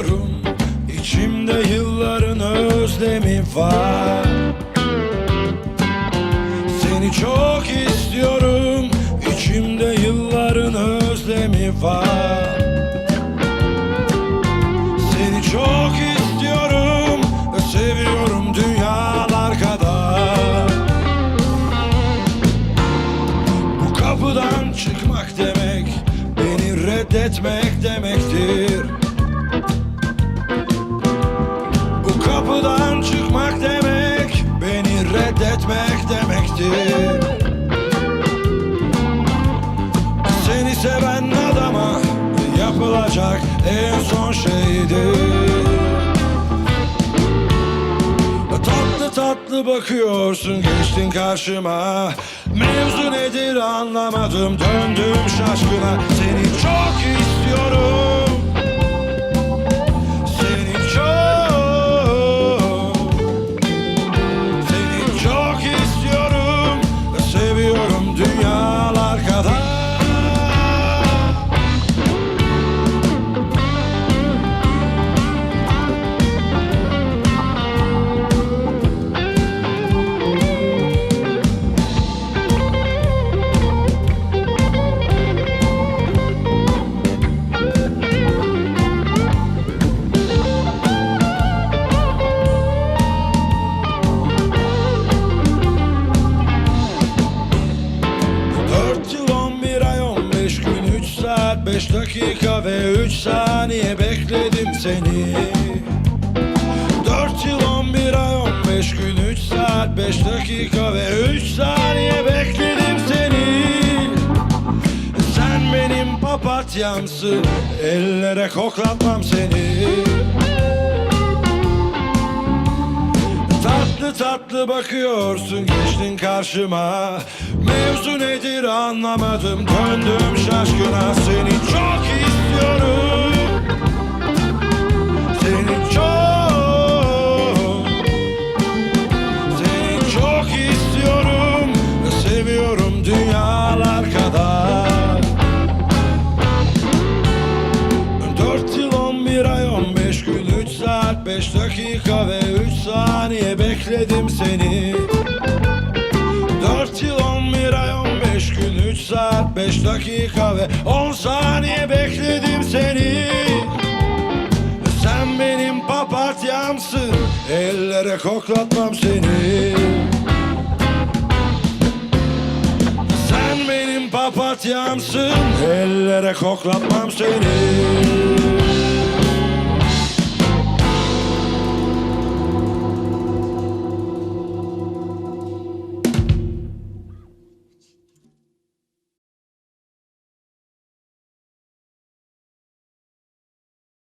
seviyorum İçimde yılların özlemi var. Seni çok istiyorum İçimde yılların özlemi var. Seni çok istiyorum Seviyorum dünyalar kadar. Bu kapıdan çıkmak demek Beni reddetmek demektir reddetmek demektir. Seni seven adama Yapılacak en son şeydir. Tatlı tatlı bakıyorsun geçtin karşıma. Mevzu nedir anlamadım döndüm şaşkına. Seni çok istiyorum beş dakika ve üç saniye bekledim seni. Dört yıl on bir ay on beş gün üç saat beş dakika ve üç saniye bekledim seni. Sen benim papatyamsın ellere koklatmam seni. Tatlı tatlı bakıyorsun geçtin karşıma. Mevzu nedir anlamadım döndüm şaşkına ve üç saniye bekledim seni. Dört yıl on bir ay on beş gün üç saat beş dakika ve on saniye bekledim seni. Sen benim papatyamsın ellere koklatmam seni. Sen benim papatyamsın Ellere koklatmam seni